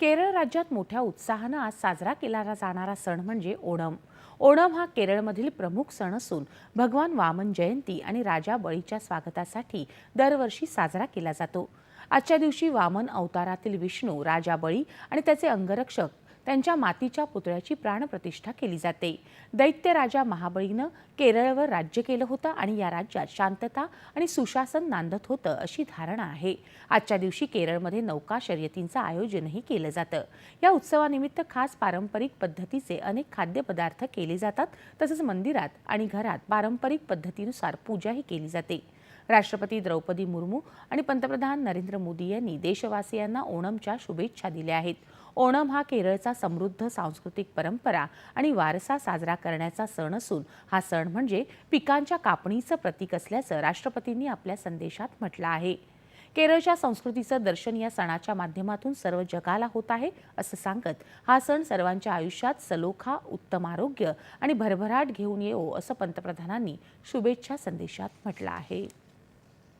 केरळ राज्यात मोठ्या उत्साहानं आज साजरा केला जाणारा सण म्हणजे ओणम. ओणम हा केरळमधील प्रमुख सण असून भगवान वामन जयंती आणि राजा बळीच्या स्वागतासाठी दरवर्षी साजरा केला जातो. आजच्या दिवशी वामन अवतारातील विष्णू राजा बळी आणि त्याचे अंगरक्षक त्यांच्या मातीच्या पुतळ्याची प्राणप्रतिष्ठा केली जाते. दैत्य राजा महाबळीनं केरळवर राज्य केलं होतं आणि या राज्यात शांतता आणि सुशासन नांदत होतं अशी धारणा आहे. आजच्या दिवशी केरळमध्ये नौका शर्यतींचं आयोजनही केलं जातं. या उत्सवानिमित्त खास पारंपरिक पद्धतीचे अनेक खाद्यपदार्थ केले जातात तसंच मंदिरात आणि घरात पारंपरिक पद्धतीनुसार पूजाही केली जाते. राष्ट्रपती द्रौपदी मुर्मू आणि पंतप्रधान नरेंद्र मोदी यांनी देशवासियांना ओणमच्या शुभेच्छा दिल्या आहेत. ओणम हा केरळचा समृद्ध सांस्कृतिक परंपरा आणि वारसा साजरा करण्याचा सण असून हा सण म्हणजे पिकांच्या कापणीचं प्रतीक असल्याचं राष्ट्रपतींनी आपल्या संदेशात म्हटलं आहे. केरळच्या संस्कृतीचं दर्शन या सणाच्या माध्यमातून सर्व जगाला होत आहे असं सांगत हा सण सर्वांच्या आयुष्यात सलोखा उत्तम आरोग्य आणि भरभराट घेऊन येवो असं पंतप्रधानांनी शुभेच्छा संदेशात म्हटलं आहे.